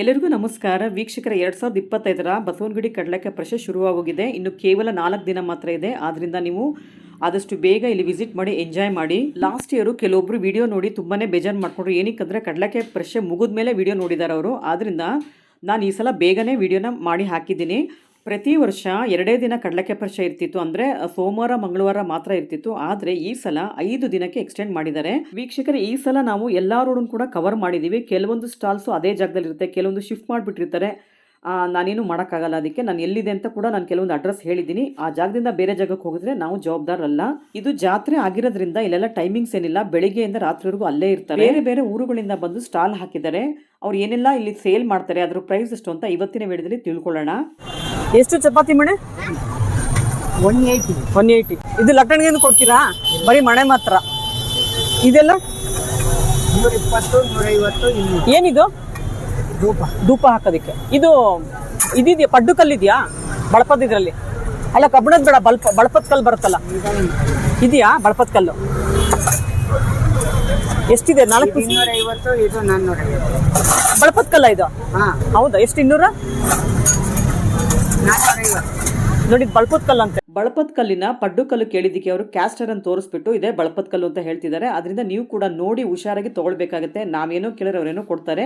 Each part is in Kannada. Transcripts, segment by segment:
ಎಲ್ಲರಿಗೂ ನಮಸ್ಕಾರ. ವೀಕ್ಷಕರ ಎರಡು ಸಾವಿರದ ಇಪ್ಪತ್ತೈದರ ಬಸವನಗುಡಿ ಕಡಲಕ್ಕೆ ಪ್ರಶಸ್ತಿ ಶುರುವಾಗೋಗಿದೆ. ಇನ್ನು ಕೇವಲ ನಾಲ್ಕು ದಿನ ಮಾತ್ರ ಇದೆ. ಆದ್ದರಿಂದ ನೀವು ಆದಷ್ಟು ಬೇಗ ಇಲ್ಲಿ ವಿಸಿಟ್ ಮಾಡಿ, ಎಂಜಾಯ್ ಮಾಡಿ. ಲಾಸ್ಟ್ ಇಯರು ಕೆಲವೊಬ್ಬರು ವಿಡಿಯೋ ನೋಡಿ ತುಂಬಾ ಬೇಜಾರು ಮಾಡ್ಕೊಂಡ್ರು. ಏನಕ್ಕೆ ಕಡಲಕ್ಕೆ ಪ್ರಶಸ್ತಿ ಮುಗಿದ ಮೇಲೆ ವಿಡಿಯೋ ನೋಡಿದ್ದಾರೆ ಅವರು ಆದ್ದರಿಂದ ನಾನು ಈ ಸಲ ಬೇಗನೆ ವಿಡಿಯೋನ ಮಾಡಿ ಹಾಕಿದ್ದೀನಿ. ಪ್ರತಿ ವರ್ಷ ಎರಡೇ ದಿನ ಕಡಲಕ್ಕೆ ಪರಿಚಯ ಇರ್ತಿತ್ತು ಅಂದ್ರೆ, ಸೋಮವಾರ, ಮಂಗಳವಾರ ಮಾತ್ರ ಇರ್ತಿತ್ತು. ಆದ್ರೆ ಈ ಸಲ ಐದು ದಿನಕ್ಕೆ ಎಕ್ಸ್ಟೆಂಡ್ ಮಾಡಿದ್ದಾರೆ. ವೀಕ್ಷಕರೇ, ಈ ಸಲ ನಾವು ಎಲ್ಲಾ ರೋಡನ್ನು ಕೂಡ ಕವರ್ ಮಾಡಿದೀವಿ. ಕೆಲವೊಂದು ಸ್ಟಾಲ್ಸು ಅದೇ ಜಾಗದಲ್ಲಿ ಇರುತ್ತೆ ಕೆಲವೊಂದು ಶಿಫ್ಟ್ ಮಾಡಿಬಿಟ್ಟಿರ್ತಾರೆ. ನಾನೇನು ಮಾಡೋಕ್ಕಾಗಲ್ಲ ಅದಕ್ಕೆ ನಾನು ಎಲ್ಲಿದೆ ಅಂತ ಕೂಡ ನಾನು ಕೆಲವೊಂದು ಅಡ್ರೆಸ್ ಹೇಳಿದ್ದೀನಿ. ಆ ಜಾಗದಿಂದ ಬೇರೆ ಜಾಗಕ್ಕೆ ಹೋಗಿದ್ರೆ ನಾವು ಜವಾಬ್ದಾರಲ್ಲ ಇದು ಜಾತ್ರೆ ಆಗಿರೋದ್ರಿಂದ ಇಲ್ಲೆಲ್ಲ ಟೈಮಿಂಗ್ಸ್ ಏನಿಲ್ಲ. ಬೆಳಿಗ್ಗೆಯಿಂದ ರಾತ್ರಿವರೆಗೂ ಅಲ್ಲೇ ಇರ್ತಾರೆ. ಬೇರೆ ಬೇರೆ ಊರುಗಳಿಂದ ಬಂದು ಸ್ಟಾಲ್ ಹಾಕಿದ್ದಾರೆ. ಅವ್ರು ಏನೆಲ್ಲ ಇಲ್ಲಿ ಸೇಲ್ ಮಾಡ್ತಾರೆ ಅದ್ರ ಪ್ರೈಸ್ ಎಷ್ಟು ಅಂತ ಇವತ್ತಿನ ವೇಳೆಯಲ್ಲಿ ತಿಳ್ಕೊಳ್ಳೋಣ. ಎಷ್ಟು ಚಪಾತಿ ಮಣೆ? One eighty. One eighty. ಇದು ಲಟ್ಟಣಿಗೆ ಕೊಡ್ತೀರಾ? ಬರೀ ಮಣೆ ಮಾತ್ರ. ಇದೆಲ್ಲ? ಏನಿದು? ಧೂಪ. ಹಾಕೋದಕ್ಕೆ. ಇದು ಇದಿದೆಯಾ? ಪಡ್ಡು ಕಲ್ಲಿದೆಯಾ ಬಳಪದ ಇದರಲ್ಲಿ. ಅಲ್ಲ ಕಬ್ಬಣದ ಬೇಡ ಬಲ್ಪ ಬಳಪದ ಕಲ್ಲು ಬರುತ್ತಲ್ಲ. ಇದೆಯಾ ಬಳಪದ ಕಲ್ಲು ಎಷ್ಟಿದೆ? ನಾಲ್ಕು ಬಳಪದ ಕಲ್ಲ ಇದು? ಹಾಂ. ಹೌದಾ? ಎಷ್ಟು ಇನ್ನೂರ? ನೋಡಿ ಬಳಪದ ಕಲ್ಲು ಅಂತ. ಬಳಪದ ಕಲ್ಲಿನ ಪಡ್ಡು ಕಲ್ಲು ಕೇಳಿದ್ದಕ್ಕೆ ಅವರು ಕ್ಯಾಸ್ಟರ್ ಅನ್ನು ತೋರಿಸ್ಬಿಟ್ಟು ಇದೆ ಬಳಪದ ಕಲ್ಲು ಅಂತ ಹೇಳ್ತಿದ್ದಾರೆ. ಅದರಿಂದ ನೀವು ಕೂಡ ನೋಡಿ ಹುಷಾರಾಗಿ ತಗೊಳ್ಬೇಕಾಗತ್ತೆ. ನಾವೇನೋ ಕೇಳಿದ್ರೆ ಅವರೇನೋ ಕೊಡ್ತಾರೆ.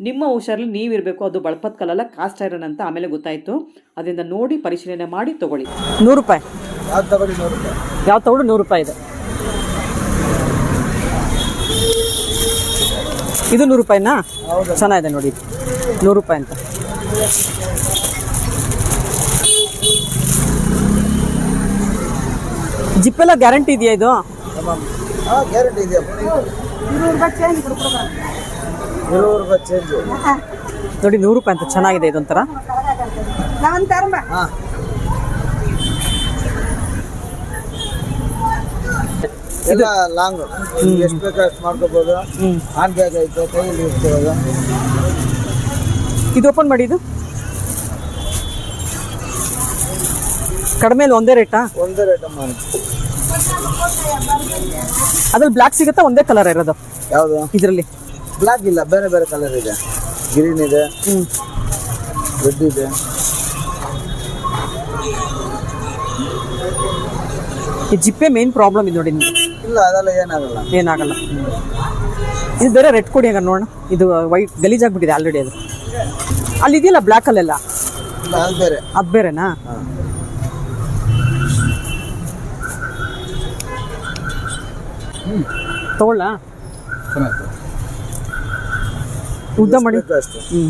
ನಿಮ್ಮ ಹುಷಾರಲ್ಲಿ ನೀವಿರಬೇಕು ಅದು ಬಳಪದ ಕಲ್ಲಲ್ಲ ಕಾಸ್ಟ್ ಐರನ್ ಅಂತ ಆಮೇಲೆ ಗೊತ್ತಾಯಿತು. ಅದರಿಂದ ನೋಡಿ ಪರಿಶೀಲನೆ ಮಾಡಿ ತಗೊಳ್ಳಿ. ನೂರು ರೂಪಾಯಿ. ಯಾವ್ದು ತಗೊಳ್ಳಿ ನೂರು ರೂಪಾಯಿ? ಯಾವ ತಗೊಂಡು ನೂರು ರೂಪಾಯಿ ಇದೆ. ಇದು ನೂರು ರೂಪಾಯಿನಾ? ಹೌದು. ಚೆನ್ನಾಗಿದೆ ನೋಡಿ. ನೂರು ರೂಪಾಯಿ ಅಂತ. ಜಿಪ್ಪೆಲ್ಲ ಗ್ಯಾರಂಟಿ ಇದೆಯಾ ಇದು? ಹಾಂ ಗ್ಯಾರಂಟಿ ಇದೆ ಇರುವರು ರೂಪಾಯಿ ಚೇಂಜ್ ನೋಡಿ ನೂರು ರೂಪಾಯಿ ಅಂತ ಚೆನ್ನಾಗಿದೆ ಇದೊಂಥರ ಹಾಂ. ಎಲ್ಲ ಲಾಂಗ್ ಎಷ್ಟು ಬೇಕು ಅಷ್ಟು ಮಾಡ್ಕೋಬೋದು. ಹಾನ್ ಬ್ಯಾಗ್ ಐತೆ ಕೈಯಲ್ಲಿ ಇಟ್ಕೊಳ್ಳೋದು. ಇದು ಓಪನ್ ಮಾಡಿ ಇದು? ಕಡಿಮೆ ಒಂದೇ ರೇಟಾ ಒಂದೇ ರೇಟ್ ಅಮ್ಮ. ಅದ್ರಲ್ಲಿ ಬ್ಲ್ಯಾಕ್ ಸಿಗುತ್ತಾ ಒಂದೇ ಕಲರ್ ಇರೋದು? ಯಾವುದು? ಇದರಲ್ಲಿ. ಬ್ಲ್ಯಾಕ್ ಇಲ್ಲ ಬೇರೆ ಬೇರೆ ಕಲರ್ ಇದೆ. ಗ್ರೀನ್ ಇದೆ. ರೆಡ್ ಇದೆ. ಈ ಜಿಪ್ಪೆ ಮೇನ್ ಪ್ರಾಬ್ಲಮ್ ಇದೆ ನೋಡಿ ನಿಮ್ಗೆ. ಇಲ್ಲ ಅದೆಲ್ಲ ಏನಾಗಲ್ಲ. ಏನಾಗಲ್ಲ. ಇದು ಬೇರೆ ರೆಡ್ ಕೊಡಿ ಹಂಗ ನೋಡೋಣ. ಇದು ವೈಟ್ ಗಲೀಜಾಗ್ಬಿಟ್ಟಿದೆ ಆಲ್ರೆಡಿ ಅದು. ಅಲ್ಲಿ ಇದೆಯಲ್ಲ ಬ್ಲ್ಯಾಕ್ ಅಲ್ಲೆಲ್ಲ? ಇಲ್ಲ ಅದು ಬೇರೆ. ಅದು ಬೇರೆನಾ? ತಗೊಳ್ಳ? ಚೆನ್ನಾಯ್ತು ಉದ್ದ ಮಾಡಿ. ಆ ಬ್ಲ್ಯಾಕ್ ಹ್ಞೂ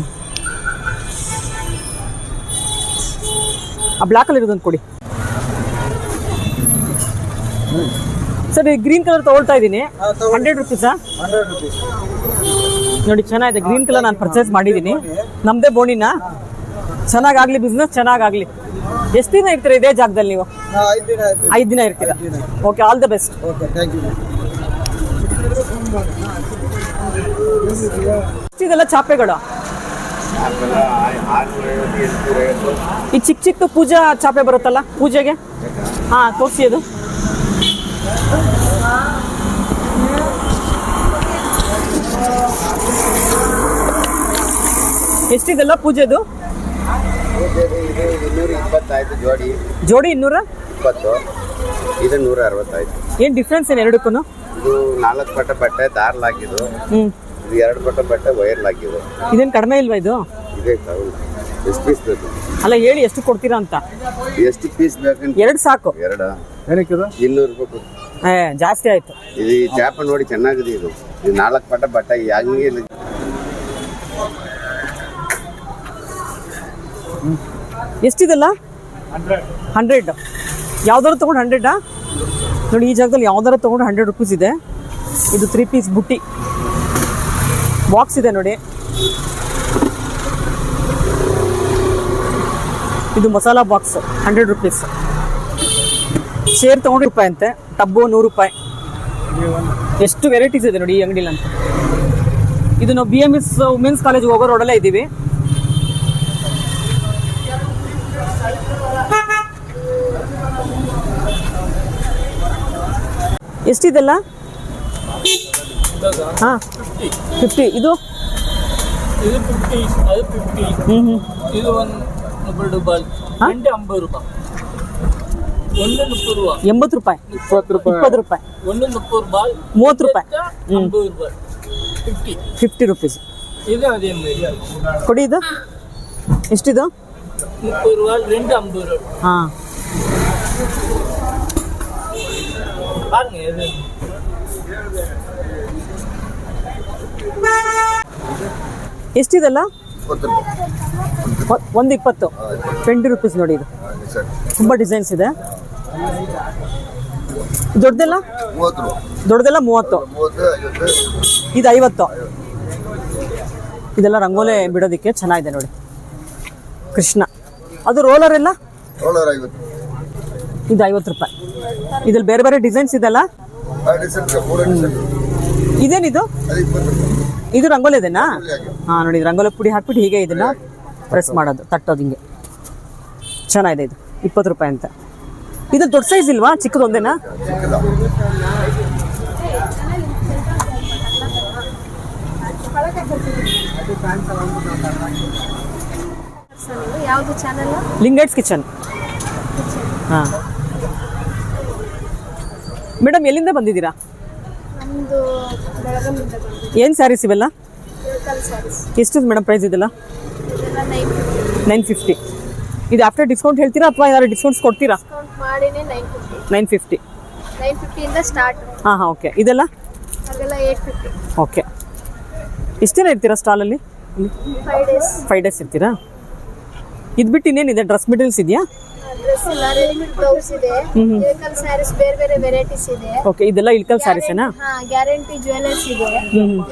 ಆ ಬ್ಲ್ಯಾಕಲ್ಲಿ ಇರೋದೊಂದು ಕೊಡಿ. ಸರ್ ಈ ಗ್ರೀನ್ ಕಲರ್ ತಗೊಳ್ತಾ ಇದ್ದೀನಿ. ಹಂಡ್ರೆಡ್ ರುಪೀಸಾ ನೋಡಿ ಚೆನ್ನಾಗಿದೆ. ಗ್ರೀನ್ ಕಲರ್ ನಾನು ಪರ್ಚೇಸ್ ಮಾಡಿದ್ದೀನಿ. ನಮ್ಮದೇ ಬೋಣಿನ ಚೆನ್ನಾಗಾಗ್ಲಿ ಬಿಸ್ನೆಸ್ ಚೆನ್ನಾಗಾಗ್ಲಿ. ಎಷ್ಟು ದಿನ ಇರ್ತೀರಾ ಇದೇ ಜಾಗದಲ್ಲಿ ನೀವು? ಐದು ದಿನ ಇರ್ತೀರಾ? Okay all the best okay thank you ಇದೆಲ್ಲ ಚಾಪೆಗಳು. ಈ ಚಿಕ್ಕ ಚಿಕ್ಕ ಪೂಜಾ ಚಾಪೆ ಬರುತ್ತಲ್ಲ ಪೂಜೆಗೆ? ಹಾ ತೋರಿಸಿ ಅದು. ಎಷ್ಟಿದೆಲ್ಲ ಪೂಜೆದು? ಜೋಡಿ ಜೋಡಿ ಇನ್ನೂರ? ಇಪ್ಪತ್ತು ಇದು ನೂರ ಅರವತ್ತಾಯ್ತು ಏನ್ ಡಿಫ್ರೆನ್ಸ್ ಏನು ಎರಡಕ್ಕೂ ಇದು ನಾಲ್ಕು ಪಟ್ಟ ಬಟ್ಟೆ ದಾರ್ಲಾಕಿದು ಹ್ಮ್. ಇದು ಎರಡು ಪಟ್ಟ ಬಟ್ಟೆ ವೈರ್ಲಾಕಿದು ಇದೇನು ಕಡಿಮೆ ಇಲ್ವಾ ಇದು? ಇದೇ ಎಷ್ಟು ಪೀಸ್ ಬೇಕು? ಅಲ್ಲ ಹೇಳಿ ಎಷ್ಟು ಕೊಡ್ತೀರಾ ಅಂತ. ಎಷ್ಟು ಪೀಸ್ ಬೇಕು ಎರಡು ಸಾಕು. ಎರಡು. ಏನಕ್ಕೆ ಇನ್ನೂರು ರೂಪಾಯಿ ಕೊಡು. ಏ ಜಾಸ್ತಿ ಆಯ್ತು. ಇದು ಈ ಚಾಪ ನೋಡಿ ಚೆನ್ನಾಗಿದೆ ಇದು. ಇದು ನಾಲ್ಕು ಪಟ್ಟ ಬಟ್ಟೆ ಹಂಗೆ ಇಲ್ಲ. ಎಷ್ಟಿದೆಲ್ಲ? ಹಂಡ್ರೆಡ್. ಯಾವ್ದಾರು ತೊಗೊಂಡು ಹಂಡ್ರೆಡಾ ನೋಡಿ ಈ ಜಾಗದಲ್ಲಿ ಯಾವ್ದಾರು ತೊಗೊಂಡು ಹಂಡ್ರೆಡ್ ರುಪೀಸ್ ಇದೆ. ಇದು ತ್ರೀ ಪೀಸ್ ಬುಟ್ಟಿ. ಬಾಕ್ಸ್ ಇದೆ ನೋಡಿ. ಇದು ಮಸಾಲಾ ಬಾಕ್ಸ್ ಹಂಡ್ರೆಡ್ ರುಪೀಸ್ ಸೇರ್ ತೊಗೊಂಡು ರೂಪಾಯಿ ಅಂತೆ, ಟಬ್ಬು ನೂರು ರೂಪಾಯಿ. ಎಷ್ಟು ವೆರೈಟೀಸ್ ಇದೆ ನೋಡಿ ಈ ಅಂಗಡಿಲಿ ಅಂತ. ಇದು ನಾವು B M S women's college ಹೋಗೋ ರೋಡಲ್ಲೇ ಇದ್ದೀವಿ. ಎಷ್ಟಿದೆಲ್ಲ? ಹಾಂ ಫಿಫ್ಟಿ ಇದು ಇದು ಫಿಫ್ಟಿ ಅದು ಫಿಫ್ಟಿ ಹ್ಞೂ ಹ್ಞೂ ಇದು ಒಂದು ಡಬಲ್ ಡಬಲ್ ಹಾ? ரெண்டு ஐம்பது ரூபாய் ஒன்று முப்பது ரூபா ಎಂಬತ್ತು ರೂಪಾಯಿ ಇಪ್ಪತ್ತು ರೂಪಾಯಿ ಇಪ್ಪತ್ತು ರೂಪಾಯಿ ஒன்று முப்பது ரூபாய் ಮೂವತ್ತು ರೂಪಾಯಿ ಹ್ಮ್. ஐம்பது ரூபாய் ஃபிஃப்டி ಫಿಫ್ಟಿ ರುಪೀಸ್ இது அதே மாதிரி ಕೊಡಿ ಇದು ಎಷ್ಟಿದು முப்பது ரூபாய் ரெண்டு ஐம்பது ரூபாய் ಹಾಂ பாருங்க எது ಎಷ್ಟಿದೆಲ್ಲ? ಒಂದು ಇಪ್ಪತ್ತು ಟ್ವೆಂಟಿ ರುಪೀಸ್ ನೋಡಿ ಇದು. ತುಂಬ ಡಿಸೈನ್ಸ್ ಇದೆ. ದೊಡ್ಡದೆಲ್ಲ? ದೊಡ್ಡದೆಲ್ಲ ಮೂವತ್ತು. ಇದು ಐವತ್ತು. ಇದೆಲ್ಲ ರಂಗೋಲೆ ಬಿಡೋದಕ್ಕೆ ಚೆನ್ನಾಗಿದೆ ನೋಡಿ. ಕೃಷ್ಣ. ಅದು ರೋಲರ್ ಎಲ್ಲ? ಇದು ಐವತ್ತು ರೂಪಾಯಿ. ಇದ್ರಲ್ಲಿ ಬೇರೆ ಬೇರೆ ಡಿಸೈನ್ಸ್ ಇದೆಲ್ಲ ಇದೇನಿದು? ಇದು ರಂಗೋಲಿ ಇದೆನಾ ಹಾಂ ನೋಡಿ ಇದು ರಂಗೋಲಿ ಪುಡಿ ಹಾಕ್ಬಿಟ್ಟು ಹೀಗೆ ಇದನ್ನ ಪ್ರೆಸ್ ಮಾಡೋದು ತಟ್ಟೋದು ಹಿಂಗೆ. ಚೆನ್ನಾಗಿದೆ ಇದು ಇಪ್ಪತ್ತು ರೂಪಾಯಿ ಅಂತ. ಇದು ದೊಡ್ಡ ಸೈಜ್ ಇಲ್ವಾ? ಚಿಕ್ಕದು ಒಂದೇನಾ? ಲಿಂಗೈಟ್ಸ್ ಕಿಚನ್. ಹಾಂ. ಮೇಡಮ್ ಎಲ್ಲಿಂದ ಬಂದಿದ್ದೀರಾ? ಏನು ಸ್ಯಾರೀಸ್ ಇವೆಲ್ಲ? ಎಷ್ಟು ಮೇಡಮ್ ಪ್ರೈಸ್ ಇದೆಲ್ಲ? ನೈನ್ ಫಿಫ್ಟಿ ಇದು ಆಫ್ಟರ್ ಡಿಸ್ಕೌಂಟ್ ಹೇಳ್ತೀರಾ ಅಥವಾ ಏನಾದ್ರು ಡಿಸ್ಕೌಂಟ್ಸ್ ಕೊಡ್ತೀರಾ? ನೈನ್ ಫಿಫ್ಟಿ ನೈನ್ ಫಿಫ್ಟಿ ಫಿಫ್ಟಿಯಿಂದ ಸ್ಟಾರ್ಟ್ ಹಾಂ ಹಾಂ ಓಕೆ ಇದೆಲ್ಲ? ಓಕೆ ಎಷ್ಟು ದಿನ ಇರ್ತೀರಾ ಸ್ಟಾಲಲ್ಲಿ ಫೈವ್ ಡೇಸ್ ಇರ್ತೀರಾ? ಇದು ಬಿಟ್ಟು ಇನ್ನೇನಿದೆ ಡ್ರೆಸ್ ಮೆಟೀರಿಯಲ್ಸ್ ಇದೆಯಾ? ಡ್ರೆಸ್ ಇಲ್ಲ ರೆಡಿಮೇಡ್ ಬ್ಲೌಸ್ ಇದೆ. ಸ್ಯಾರೀಸ್ ಬೇರೆ ಬೇರೆ ವೆರೈಟೀಸ್ ಇದೆ. ಓಕೆ ಇದೆಲ್ಲ ಇಳ್ಕಲ್ ಸ್ಯಾರೀಸೇನಾ ಹಾ ಗ್ಯಾರಂಟಿ ಜುವೆಲ್ಲರ್ಸ್ ಇದೆ.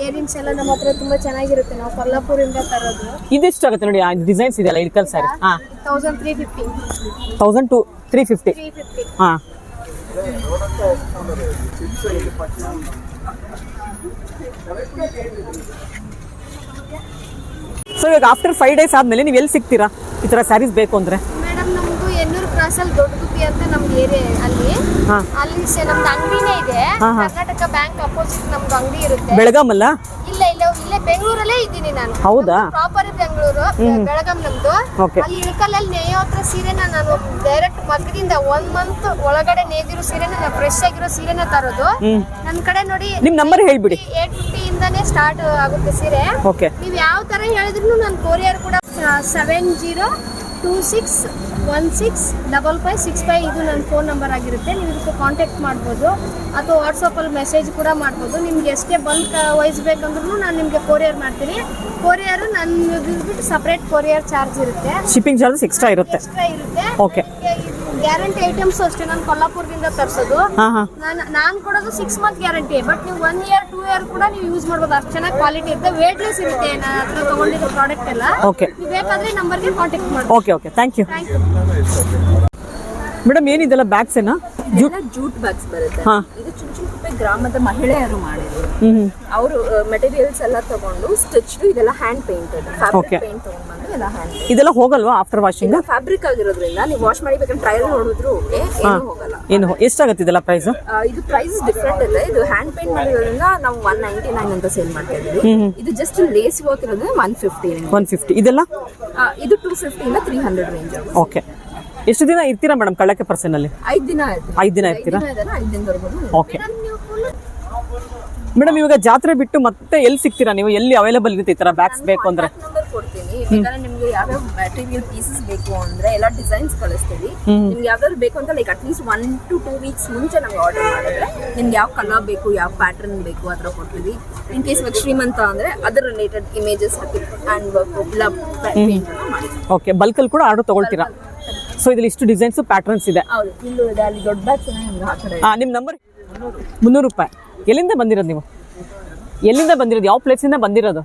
ಇಯರಿಂಗ್ಸ್ ಎಲ್ಲ ನಮ್ಮ ಹತ್ರ ತುಂಬಾ ಚೆನ್ನಾಗಿರುತ್ತೆ. ನಾವು ಕೊಲ್ಲಾಪುರಿಂದ ತರೋದು. ಇದೆಷ್ಟಾಗುತ್ತೆ ನೋಡಿ ಡಿಸೈನ್ಸ್ ಇದೆಯಲ್ಲ ಇಳ್ಕಲ್ ಸ್ಯಾರಿ ಹಾಂ. Thousand three fifty thousand two three fifty three fifty ಹಾಂ. ಸೊ ಇವಾಗ ಆಫ್ಟರ್ ಫೈವ್ ಡೇಸ್ ಆದಮೇಲೆ ನೀವು ಎಲ್ಲಿ ಸಿಗ್ತೀರಾ? ಈ ಥರ ಸ್ಯಾರೀಸ್ ಬೇಕು ಅಂದರೆ. ಕ್ರಾಸ್ ಅಲ್ಲಿ ದೊಡ್ಡ ಗುಬ್ಬಿ ಅಂತ ನಮ್ದು ಏರಿಯಾ ಅಲ್ಲಿ. ಅಲ್ಲಿ ಸ- ನಮ್ದು ಅಂಗಡಿನೇ ಇದೆ. ಹಾ, ಹಾ. ಕರ್ನಾಟಕ ಬ್ಯಾಂಕ್ ಅಪೋಸಿಟ್ ನಮ್ದು ಅಂಗಡಿ ಇರುತ್ತೆ. ಬೆಳಗಾಮಲ್ಲ ಇಲ್ಲ ಇಲ್ಲ ಇಲ್ಲೇ ಬೆಂಗಳೂರಲ್ಲೇ ಇದ್ದೀನಿ ನಾನು. ಹೌದಾ? ಪ್ರಾಪರ್ ಬೆಂಗಳೂರು ಬೆಳಗಾಂ ನಮ್ದು. Okay. ಅಲ್ಲಿ ಇಳಕಲ್ಲಲ್ಲಿ ನೇಯೋ ಹತ್ರ ಸೀರೆನ ನಾನು ಡೈರೆಕ್ಟ್ ಮಗ್ಗದಿಂದ ಒನ್ ಮಂತ್ ಒಳಗಡೆ ನೇದಿರೋ ಸೀರೆನ ನಾನು ಫ್ರೆಶ್ ಆಗಿರೋ ಸೀರೆನ ತರೋದು. ನನ್ ಕಡೆ ನೋಡಿ ನಿಮ್ಮ ನಂಬರ್ ಹೇಳ್ಬಿಡಿ. ಏಟ್ ಫಿಫ್ಟಿ ಇಂದಾನೇ ಸ್ಟಾರ್ಟ್ ಆಗುತ್ತೆ ಸೀರೆ. ಓಕೆ. ನೀವು ಯಾವ ತರ ಹೇಳಿದ್ರು ನಾನು ಕೊರಿಯರ್ ಕೂಡ seven zero two six one six double five six five ಇದು ನನ್ನ ಫೋನ್ ನಂಬರ್ ಆಗಿರುತ್ತೆ. ನೀವು ಇದಕ್ಕೆ ಕಾಂಟ್ಯಾಕ್ಟ್ ಮಾಡ್ಬೋದು. ಅಥವಾ ವಾಟ್ಸಪ್ಪಲ್ಲಿ ಮೆಸೇಜ್ ಕೂಡ ಮಾಡ್ಬೋದು. ನಿಮ್ಗೆ ಎಷ್ಟೇ ಬಲ್ಕ್ ವೈಸ್ ಬೇಕಂದ್ರೂ ನಾನು ನಿಮಗೆ ಕೊರಿಯರ್ ಮಾಡ್ತೀನಿ. ಕೊರಿಯರ್ ನನ್ನ ಬಿಟ್ಟು ಸಪ್ರೇಟ್ ಕೊರಿಯರ್ ಚಾರ್ಜ್ ಇರುತ್ತೆ. ಶಿಪ್ಪಿಂಗ್ ಚಾರ್ಜಸ್ ಎಕ್ಸ್ಟ್ರಾ ಇರುತ್ತೆ. ಎಕ್ಸ್ಟ್ರಾ ಇರುತ್ತೆ. ಓಕೆ ಗ್ಯಾರಂಟಿ ಐಟಮ್ಸ್ ಅಷ್ಟೇ. ನಾನು ಕೊಲ್ಲಾಪುರದಿಂದ ತರಿಸೋದು. ಹಾಂ ಹಾಂ. ನಾನು ನಾನು ಕೊಡೋದು ಸಿಕ್ಸ್ ಮಂತ್ ಗ್ಯಾರಂಟಿ ಬಟ್ ನೀವು ಒನ್ ಇಯರ್ ಟೂ ಇಯರ್ ಕೂಡ ನೀವು ಯೂಸ್ ಮಾಡ್ಬೋದು. ಅಷ್ಟು ಚೆನ್ನಾಗಿ ಕ್ವಾಲಿಟಿ ಇರುತ್ತೆ. ವೇಟ್ಲೆಸ್ ಇರುತ್ತೆ. ನನ್ನ ಹತ್ರ ತಗೊಂಡಿರೋ ಪ್ರಾಡಕ್ಟ್ ಎಲ್ಲ. ಓಕೆ ನೀವು ಬೇಕಾದ್ರೆ ನಂಬರ್ಗೆ ಕಾಂಟ್ಯಾಕ್ಟ್ ಮಾಡಿ okay okay thank you thank you madam ಏನಿದೆಲ್ಲ ಬ್ಯಾಗ್ಸ್ ಏನಾ? ಜೂಟ್ ಜೂಟ್ ಬ್ಯಾಗ್ಸ್ ಬರುತ್ತೆ. ಹಾ. ಇದು ಚುಂಚುಕುಪ್ಪೆ ಗ್ರಾಮದ ಮಹಿಳೆಯರು ಮಾಡಿದ್ರು ಹ್ಮ್ ಅವರು ಮೆಟೀರಿಯಲ್ಸ್ ಎಲ್ಲ ತಗೊಂಡು ಸ್ಟಿಚ್ ಇದೆಲ್ಲ hand painted Okay. Fabric paint ಎಲ್ಲ ಹ್ಯಾಂಡ್ ಇದೆಲ್ಲ ಹೋಗಲ್ವಾ ಆಫ್ಟರ್ ವಾಷಿಂಗ್ ಫ್ಯಾಬ್ರಿಕ್ ಆಗಿರೋದ್ರಿಂದ ನೀವು ವಾಶ್ ಮಾಡಿ ಬೇಕಾದ್ರೆ ಟ್ರಯಲ್ ನೋಡಿದ್ರು ಓಕೆ ಏನು ಹೋಗಲ್ಲ. ಏನು ಎಷ್ಟಾಗುತ್ತೆ ಇದೆಲ್ಲ ಪ್ರೈಸ್ ಆ, ಇದು ಪ್ರೈಸ್ ಡಿಫ್ರೆಂಟ್ ಇದೆ ಇದು ಹ್ಯಾಂಡ್ ಪೇಂಟ್ ಮಾಡಿರೋದ್ರಿಂದ ನಾವು ಒನ್ ನೈಂಟಿ ನೈನ್ ಅಂತ ಸೇಲ್ ಮಾಡ್ತಾ ಇದೀವಿ ಇದು ಜಸ್ಟ್ ಲೇಸ್ ವರ್ಕ್ ಇರೋದು ಒನ್ ಫಿಫ್ಟಿ ಒನ್ ಫಿಫ್ಟಿ ಇದೆಲ್ಲ? ಇದು ಟೂ ಇಂದ ತ್ರೀ ಹಂಡ್ರೆಡ್ ರೇಂಜ್ ಓಕೆ ಎಷ್ಟು ದಿನ ಇರ್ತೀರಾ ಮೇಡಮ್ ಕಳ್ಳಕ್ಕೆ ಪರ್ಸನಲ್ಲಿ? ಐದು ದಿನ ಆಯ್ತು. ಐದು ದಿನ ಇರ್ತೀರಾ? ಐದು ದಿನದವರೆಗೂ ಓಕೆ ಮೇಡಮ್ ಇವಾಗ ಜಾತ್ರೆ ಬಿಟ್ಟು ಮತ್ತೆ ಎಲ್ಲಿ ಸಿಗ್ತೀರಾ ನೀವು? ಎಲ್ಲಿ ಅವೈಲೇಬಲ್ ಇರುತ್ತೆ ಈ ಥರ ಬ್ಯಾಗ್ಸ್ ಬೇಕು ಅಂದರೆ? ನಂಬರ್ ಕೊಡ್ತೀನಿ. ಬೇಕಾದ್ರೆ ನಿಮ್ಗೆ ಯಾವ್ಯಾವ ಮೆಟೀರಿಯಲ್ ಪೀಸಸ್ ಬೇಕು ಅಂದ್ರೆ ಎಲ್ಲ ಡಿಸೈನ್ಸ್ ಕಳಿಸ್ತೀವಿ. ನಿಮ್ಗೆ ಯಾವ್ದಾದ್ರು ಬೇಕು ಅಂತ like at least one two two weeks ಮುಂಚೆ ನಮ್ಗೆ ಆರ್ಡರ್ ಮಾಡಿದ್ರೆ ನಿಮ್ಗೆ ಯಾವ ಕಲರ್ ಬೇಕು ಯಾವ ಪ್ಯಾಟರ್ನ್ ಬೇಕು ಆ ಥರ ಕೊಡ್ತೀವಿ. ಇನ್ ಕೇಸ್ ಇವಾಗ ಶ್ರೀಮಂತ ಅಂದ್ರೆ ಅದರ related images hand work love paint okay ಬಲ್ಕಲ್ಲಿ ಕೂಡ ಆರ್ಡರ್ ತೊಗೊಳ್ತೀರಾ? ಸೊ ಇದ್ರಲ್ಲಿ ಇಷ್ಟು ಡಿಸೈನ್ಸ್ ಪ್ಯಾಟರ್ನ್ಸ್ ಇದೆ. ನಿಮ್ಮ ನಂಬರ್ ಮುನ್ನೂರು ರೂಪಾಯಿ. ಎಲ್ಲಿಂದ ಬಂದಿರೋದು ನೀವು? ಎಲ್ಲಿಂದ ಬಂದಿರೋದು? ಯಾವ ಪ್ಲೇಸಿಂದ ಬಂದಿರೋದು?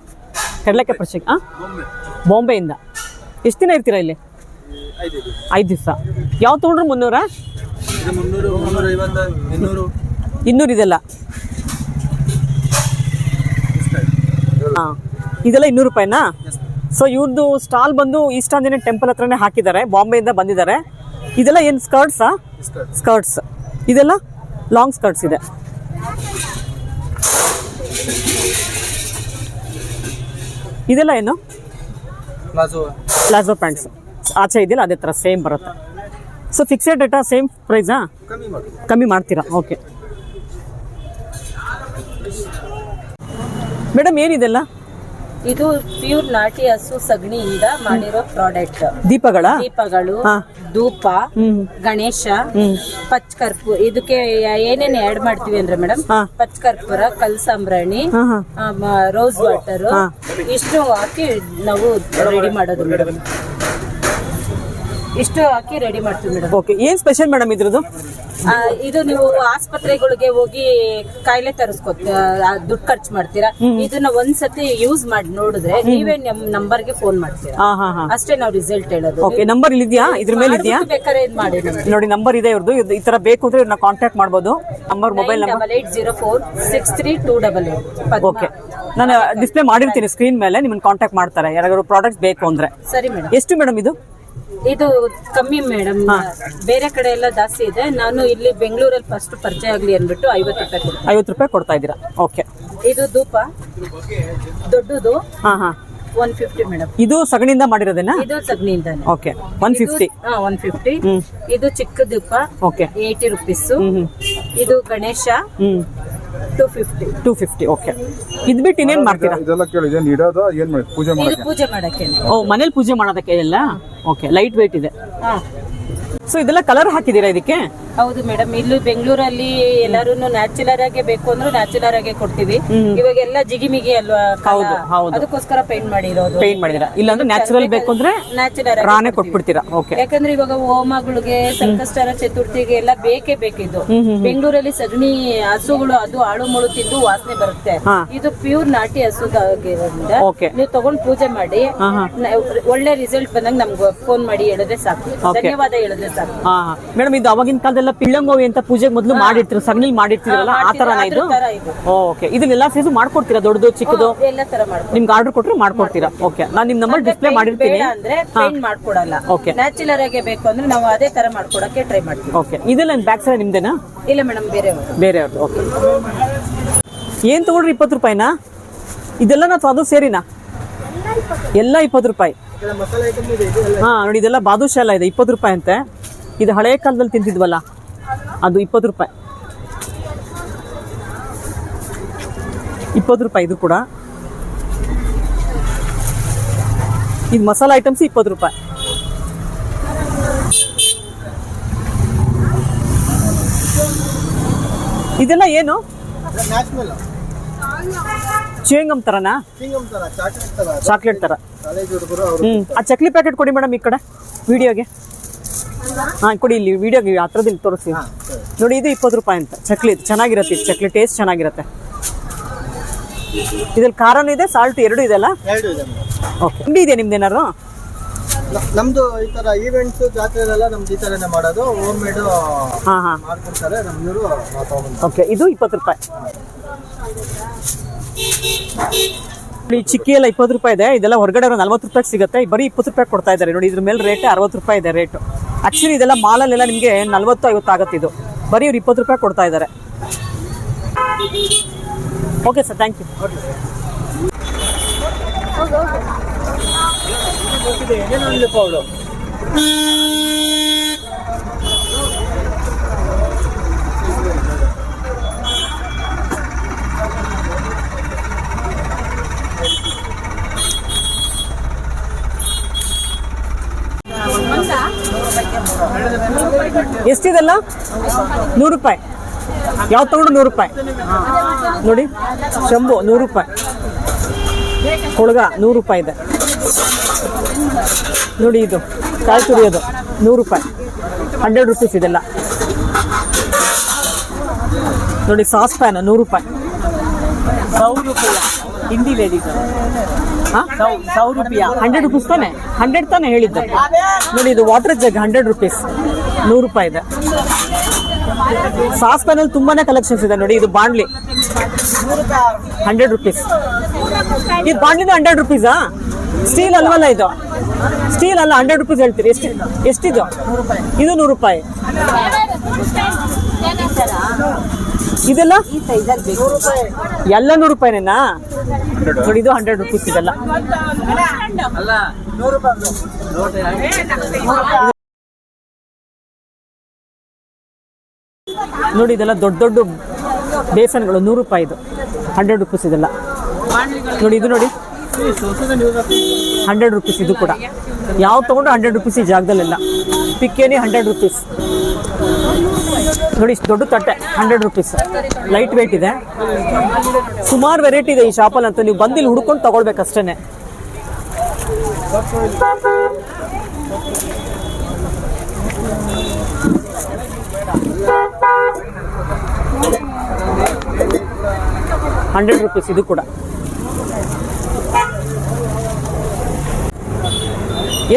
ಕಡಲಕ್ಕೆ ಪ್ರಶಕ್ ಹಾಂ ಬಾಂಬೆಯಿಂದ ಎಷ್ಟು ದಿನ ಇರ್ತೀರಾ ಇಲ್ಲಿ? ಐದು ದಿವಸ. ಯಾವ ತೊಗೊಂಡ್ರು ಮುನ್ನೂರಾ? ಇನ್ನೂರು ಇದೆಲ್ಲ. ಹಾಂ ಇದೆಲ್ಲ ಇನ್ನೂರು ರೂಪಾಯಿನಾ? ಸೊ ಇವ್ರದ್ದು ಸ್ಟಾಲ್ ಬಂದು ಈಸ್ಟಾಂಜನೇಯ ಟೆಂಪಲ್ ಹತ್ರನೇ ಹಾಕಿದ್ದಾರೆ ಬಾಂಬೆಯಿಂದ ಬಂದಿದ್ದಾರೆ. ಇದೆಲ್ಲ ಏನು ಸ್ಕರ್ಟ್ಸಾ ಸ್ಕರ್ಟ್ಸ್ ಇದೆಲ್ಲ ಲಾಂಗ್ ಸ್ಕರ್ಟ್ಸ್ ಇದೆ. ಇದೆಲ್ಲ ಏನು? ಪ್ಲಾಜೋ ಪ್ಯಾಂಟ್ಸ್ ಆಚೆ ಇದೆಯಲ್ಲ ಅದೇ ಥರ ಸೇಮ್ ಬರುತ್ತೆ. ಸೊ ಫಿಕ್ಸೆಡ್ ಡೇಟಾ ಸೇಮ್ ಪ್ರೈಸಾ ಕಮ್ಮಿ ಮಾಡ್ತೀರಾ? ಓಕೆ ಮೇಡಮ್ ಏನಿದೆಲ್ಲ? ಇದು ಪ್ಯೂರ್ ನಾಟಿ ಹಸು ಸಗಣಿಯಿಂದ ಮಾಡಿರೋ ಪ್ರಾಡಕ್ಟ್ ದೀಪಗಳ? ದೀಪಗಳು. ಧೂಪ ಗಣೇಶ ಪಚ್ ಕರ್ಪೂರ ಇದಕ್ಕೆ ಏನೇನ್ ಆಡ್ ಮಾಡ್ತೀವಿ ಅಂದ್ರೆ ಮೇಡಮ್. ಪಚ್ ಕರ್ಪೂರ ಕಲ್ಸಾಂಬ್ರಾಣಿ ಹಾ ಹಾ. ರೋಸ್ ವಾಟರ್ ಇಷ್ಟು ಹಾಕಿ ನಾವು ರೆಡಿ ಮಾಡೋದು ಮೇಡಮ್ ಇಷ್ಟು ಹಾಕಿ ರೆಡಿ ಮಾಡ್ತೀವಿ ಮೇಡಮ್ ಓಕೆ ಏನ್ ಸ್ಪೆಷಲ್ ಮೇಡಮ್ ಇದ್ರದ್ದು? ಇದು ನೀವು ಆಸ್ಪತ್ರೆಗಳಿಗೆ ಹೋಗಿ ಕಾಯಿಲೆ ತರಿಸ್ಕೊತ ದುಡ್ಡು ಖರ್ಚು ಮಾಡ್ತೀರಾ? ಇದನ್ನ ಒಂದ್ಸತಿ ಯೂಸ್ ಮಾಡಿ ನೋಡಿದ್ರೆ ನೀವೇ ನಮ್ ನಂಬರ್ಗೆ ಫೋನ್ ಮಾಡ್ತೀರಾ? ಹಾ ಹಾ ಹಾ. ಅಷ್ಟೇ ನಾವು ರಿಸಲ್ಟ್ ಹೇಳೋದು. ಓಕೆ ನಂಬರ್ ಇಲ್ಲಿದ್ಯಾ? ಇದ್ರ ಮೇಲೆ ಇದೆಯಾ ಮಾಡ್ಬಿಟ್ಟು ಬೇಕಾದ್ರೆ ಇದ್ ಮಾಡಿ ನೋಡಿ ನಂಬರ್ ಇದೆ ಇವ್ರದ್ದು ಇದು ಈ ತರ ಬೇಕು ಅಂದ್ರೆ ಇವ್ರನ್ನ ಕಾಂಟ್ಯಾಕ್ಟ್ ಮಾಡ್ಬೋದು. Number mobile number double eight zero four six three two double eight okay ನಾನು ಡಿಸ್ಪ್ಲೇ ಮಾಡಿರ್ತೀನಿ ಸ್ಕ್ರೀನ್ ಮೇಲೆ. ನಿಮ್ಮನ್ನ ಕಾಂಟ್ಯಾಕ್ಟ್ ಮಾಡ್ತಾರೆ. ಯಾರಾದ್ರು ಪ್ರಾಡಕ್ಟ್ ಬೇಕು ಅಂದ್ರೆ. ಸರಿ ಮೇಡಮ್ ಎಷ್ಟು ಮೇಡಮ್ ಇದು? ಇದು ಕಮ್ಮಿ ಮೇಡಮ್. ಬೇರೆ ಕಡೆ ಎಲ್ಲ ಜಾಸ್ತಿ ಇದೆ. ನಾನು ಇಲ್ಲಿ ಬೆಂಗಳೂರಲ್ಲಿ ಫಸ್ಟ್ ಪರಿಚಯ ಆಗಲಿ ಅಂದ್ಬಿಟ್ಟು ಐವತ್ತು ರೂಪಾಯಿ ಕೊಡ್ತೀನಿ. ಐವತ್ತು ರೂಪಾಯಿ ಕೊಡ್ತಾ ಇದ್ದೀರಾ? ಓಕೆ ಇದು ಧೂಪ. ದೊಡ್ಡದು ಹಾ ಹಾ. One fifty madam. ಇದು ಸಗಣಿಯಿಂದ ಮಾಡಿರೋದೇನಾ? ಇದು ಸಗಣಿಯಿಂದ okay one fifty one fifty ಹ್ಮ್. ಇದು ಚಿಕ್ಕ ದೀಪ ಓಕೆ ಏಯ್ಟಿ ರುಪೀಸ್ ಹ್ಮ್ ಹ್ಮ್. ಇದು ಗಣೇಶ. ಹ್ಮ್. Two fifty two fifty okay ಇದು ಬಿಟ್ಟು ಇನ್ನೇನು ಮಾಡ್ತೀರಾ? ಇದೆಲ್ಲ ಕೇಳಿ ಏನು ಇಡೋದು ಏನು ಮಾಡಿ ಪೂಜೆ ಮಾಡೋಕೆ ಪೂಜೆ ಮಾಡೋಕ್ಕೆ. ಓ ಮನೇಲಿ ಪೂಜೆ ಮಾಡೋದಕ್ಕೆ ಎಲ್ಲ ಓಕೆ ಲೈಟ್ ವೆಯ್ಟ್ ಇದೆ. ಹಾ. ಸೊ ಇದೆಲ್ಲ ಕಲರ್ ಹಾಕಿದೀರಾ ಇದಕ್ಕೆ? ಹೌದು ಮೇಡಮ್ ಇಲ್ಲಿ ಬೆಂಗಳೂರಲ್ಲಿ ಎಲ್ಲಾರು ನ್ಯಾಚುಲರ್ ಆಗಿ ಬೇಕು ಅಂದ್ರೆ ನ್ಯಾಚುಲರ್ ಆಗಿ ಕೊಡ್ತೀವಿ. ಇವಾಗ ಎಲ್ಲ ಜಿಗಿಮಿಗಿ ಅಲ್ವಾ ಹೌದು, ಹೌದು. ಅದಕ್ಕೋಸ್ಕರ ಪೇಂಟ್ ಮಾಡಿರೋದು. ಪೇಂಟ್ ಮಾಡಿದ್ರ ಇಲ್ಲ ಅಂದ್ರೆ ನ್ಯಾಚುರಲ್ ಬೇಕು ಅಂದ್ರೆ ನ್ಯಾಚುರಲ್ ರಾನೇ ಕೊಟ್ಬಿಡ್ತೀರಾ? ಓಕೆ ಯಾಕಂದ್ರೆ ಇವಾಗ ಹೋಮಗಳಿಗೆ ಸಂಕಷ್ಟರ ಚತುರ್ಥಿಗೆ ಎಲ್ಲ ಬೇಕೇ ಬೇಕಿದ್ದು. ಬೆಂಗಳೂರಲ್ಲಿ ಸಗಣಿ ಹಸುಗಳು ಅದು ಆಳು ಮುಳು ತಿಂದು ವಾಸನೆ ಬರುತ್ತೆ. ಇದು ಪ್ಯೂರ್ ನಾಟಿ ಹಸುದಾಗಿರೋದ್ರಿಂದ. ನೀವು ತಗೊಂಡ್ ಪೂಜೆ ಮಾಡಿ ಒಳ್ಳೆ ರಿಸಲ್ಟ್ ಬಂದಂಗ ನಮ್ಗೆ ಫೋನ್ ಮಾಡಿ ಹೇಳಿದ್ರೆ ಸಾಕು. ಧನ್ಯವಾದ ಹೇಳಿದ್ರೆ ಹಾ ಮೇಡಮ್ ಇದು ಅವಾಗಿನ ಕಾಲದಲ್ಲ ಪಿಳ್ಳಂಗೋವಿ ಅಂತ ಪೂಜೆಗೆ ಮೊದಲು ಮಾಡಿರ್ತೀರ ಸಗಣಿ ಮಾಡಿರ್ತೀರಲ್ಲ ಆ ತರನ ಇದು? ಅದ್ರ ತರ ಇದು ಓಕೆ. ಇದನ್ನೆಲ್ಲ ಸೈಜು ಮಾಡ್ಕೊಡ್ತೀರಾ ದೊಡ್ಡದು ಚಿಕ್ಕದು? ಎಲ್ಲ ತರ ನಿಮ್ಗೆ ಆರ್ಡರ್ ಕೊಟ್ಟರೆ ಮಾಡ್ಕೊಡ್ತೀರಾ? ಓಕೆ. ನಾನು ನಿಮ್ಮ ನಂಬರ್ ಡಿಸ್ಪ್ಲೇ ಮಾಡಿರ್ತೀನಿ. ಅಂದ್ರೆ ಪೇಂಟ್ ಮಾಡ್ಕೊಡಲ್ಲ. ಓಕೆ. ಆಗಿ ಬೇಕು ಅಂದ್ರೆ ನಾವು ಅದೇ ತರ ಮಾಡ್ಕೊಡಕ್ಕೆ ಟ್ರೈ ಮಾಡ್ತೀವಿ. ಓಕೆ. ಇದೆಲ್ಲ ಬ್ಯಾಕ್ ಸೈಡ್ ನಿಮ್ದೇನಾ? ಇಲ್ಲ ಮೇಡಮ್ ಬೇರೆ ಬೇರೆ ಅವ್ರದ್ದು ಓಕೆ. ಏನು ತಗೊಂಡ್ರಿ ಇಪ್ಪತ್ತು ರೂಪಾಯಿನಾ? ಇದೆಲ್ಲ ನಾ ಅದು ಸೇರಿನಾ? ಎಲ್ಲ ಇಪ್ಪತ್ತು ರೂಪಾಯಿ. ಹಾಂ ನೋಡಿ ಇದೆಲ್ಲ ಬಾದುಶಾಲ ಎಲ್ಲ ಇದೆ ಇಪ್ಪತ್ತು ರೂಪಾಯಿ ಅಂತೆ. ಇದು ಹಳೆಯ ಕಾಲದಲ್ಲಿ ತಿಂತಿದ್ವಲ್ಲ ಅದು ಇಪ್ಪತ್ತು ರೂಪಾಯಿ. ಇಪ್ಪತ್ತು ರೂಪಾಯಿ ಇದು ಕೂಡ. ಇದು ಮಸಾಲ ಐಟಮ್ಸ್ ಇಪ್ಪತ್ತು ರೂಪಾಯಿ. ಇದೆಲ್ಲ ಏನು? ಚೇಂಗಮ್ ತರನಾ? ಚಾಕ್ಲೇಟ್ ತರ. ಹ್ಞೂ ಆ ಚಕ್ಲಿ ಪ್ಯಾಕೆಟ್ ಕೊಡಿ ಮೇಡಮ್ ಈ ಕಡೆ ವಿಡಿಯೋಗೆ. ಹಾ ಕೊಡಿ ಇಲ್ಲಿ ವಿಡಿಯೋಗೆ ಹತ್ರದಲ್ಲಿ ತೋರಿಸಿ. ನೋಡಿ ಇದು ಇಪ್ಪತ್ತು ರೂಪಾಯಿ ಅಂತ. ಚಕ್ಲಿ ಚೆನ್ನಾಗಿರುತ್ತೆ ಇದು. ಚಕ್ಲಿ ಟೇಸ್ಟ್ ಚೆನ್ನಾಗಿರುತ್ತೆ. ಇದ್ರಲ್ಲಿ ಖಾರನೂ ಇದೆ ಸಾಲ್ಟ್ ಎರಡು ಇದೆ ಅಲ್ಲ? ಎರಡು ಇದೆ ಓಕೆ ಇದೆ ನಿಮ್ದೇನಾರು ನಮ್ದು ಈ ತರ ಈವೆಂಟ್ಸ್ ಜಾತ್ರೆಲ್ಲ ನಮ್ದು ಈ ತರನೇ ಮಾಡೋದು. ಹೋಮ್ ಮೇಡ್ ಹಾ ಹಾ. ಮಾಡ್ಕೊಡ್ತಾರೆ. ನಮ್ ಇವರು ಓಕೆ ಇದು ಇಪ್ಪತ್ತು ರೂಪಾಯಿ. ನೋಡಿ ಚಿಕ್ಕಿ ಎಲ್ಲ ಇಪ್ಪತ್ತು ರೂಪಾಯಿ ಇದೆ. ಇದೆಲ್ಲ ಹೊರಗಡೆ ನಲ್ವತ್ತು ರೂಪಾಯಿ ಸಿಗುತ್ತೆ. ಬರೀ ಇಪ್ಪತ್ತು ರೂಪಾಯಿ ಕೊಡ್ತಾ ಇದ್ದಾರೆ. ನೋಡಿ ಇದ್ರ ಮೇಲೆ ರೇಟ್ ಅರವತ್ತು ರೂಪಾಯಿ ಇದೆ ರೇಟು ಆ್ಯಕ್ಚುಲಿ ಇದೆಲ್ಲ ಮಾಲಲ್ಲೆಲ್ಲ ನಿಮಗೆ ನಲ್ವತ್ತು ಐವತ್ತು ಆಗುತ್ತೆ ಇದು. ಬರೀ ಅವ್ರು ಇಪ್ಪತ್ತು ರೂಪಾಯಿ ಕೊಡ್ತಾ ಇದ್ದಾರೆ. ಓಕೆ ಸರ್ ಥ್ಯಾಂಕ್ ಯು ಪೌಡು ಎಷ್ಟಿದೆಲ್ಲ? ನೂರು ರೂಪಾಯಿ. ಯಾವ ತಗೊಂಡು ನೂರು ರೂಪಾಯಿ? ನೋಡಿ ಶಂಭು ನೂರು ರೂಪಾಯಿ. ಕೊಳಗ ನೂರು ರೂಪಾಯಿ ಇದೆ. ನೋಡಿ ಇದು ಕಾಯಿ ತುರಿಯೋದು ನೂರು ರೂಪಾಯಿ. ಹಂಡ್ರೆಡ್ ರುಪೀಸ್ ಇದೆಲ್ಲ. ನೋಡಿ ಸಾಸ್ ಪ್ಯಾನ್ ನೂರು ರೂಪಾಯಿ. ಹಿಂದಿ ಲೇಡಿ ಸೌ ರೂಪಾಯಿ ಹಂಡ್ರೆಡ್ ರುಪೀಸ್ ತಾನೆ? ಹಂಡ್ರೆಡ್ ತಾನೆ ಹೇಳಿದ್ದೆ. ನೋಡಿ ಇದು ವಾಟರ್ ಜಗ್ ಹಂಡ್ರೆಡ್ ರುಪೀಸ್. ನೂರು ರೂಪಾಯಿ ಇದೆ. ಸಾಸ್ ಪ್ಯಾನಲ್ಲಿ ತುಂಬಾನೇ ಕಲೆಕ್ಷನ್ಸ್ ಇದೆ ನೋಡಿ, ಇದು ಬಾಂಡ್ಲಿ ಹಂಡ್ರೆಡ್ ರುಪೀಸ್ ಇದು ಬಾಂಡ್ಲಿದು ಹಂಡ್ರೆಡ್ ರುಪೀಸಾ ಸ್ಟೀಲ್ ಅಲ್ವಲ್ಲ ಇದು? ಸ್ಟೀಲ್ ಅಲ್ಲ ಹಂಡ್ರೆಡ್ ರುಪೀಸ್ ಹೇಳ್ತೀರಿ. ಎಷ್ಟು ಎಷ್ಟಿದು? ಇದು ನೂರು ರೂಪಾಯಿ. ಇದೆಲ್ಲ? ಎಲ್ಲ ನೂರು ರೂಪಾಯಿನೇನಾ? ನೋಡಿ, ಇದು ಹಂಡ್ರೆಡ್ ರುಪೀಸ್ ಇದೆಲ್ಲ. ನೋಡಿ, ಇದೆಲ್ಲ ದೊಡ್ಡ ದೊಡ್ಡ ಬೇಸನ್ಗಳು, ನೂರು ರೂಪಾಯಿ ಇದು. ಹಂಡ್ರೆಡ್ ರುಪೀಸ್ ಇದೆಲ್ಲ. ನೋಡಿ, ಇದು ನೋಡಿ. ಹಂಡ್ರೆಡ್ ರುಪೀಸ್ ಇದು ಕೂಡ. ಯಾವ ತಗೊಂಡು ಹಂಡ್ರೆಡ್ ರುಪೀಸ್ ಈ ಜಾಗದಲ್ಲೆಲ್ಲ. Pick any hundred rupees. ನೋಡಿ, ಇಷ್ಟು ದೊಡ್ಡ ತಟ್ಟೆ, ಹಂಡ್ರೆಡ್ ರುಪೀಸ್. ಲೈಟ್ ವೆಯ್ಟ್ ಇದೆ. ಸುಮಾರು ವೆರೈಟಿ ಇದೆ ಈ ಶಾಪಲ್ಲಿ ಅಂತ. ನೀವು ಬಂದಿಲ್ಲಿ ಹುಡ್ಕೊಂಡು ತಗೊಳ್ಬೇಕಷ್ಟೇ ಹಂಡ್ರೆಡ್ ರುಪೀಸ್ ಇದು ಕೂಡ.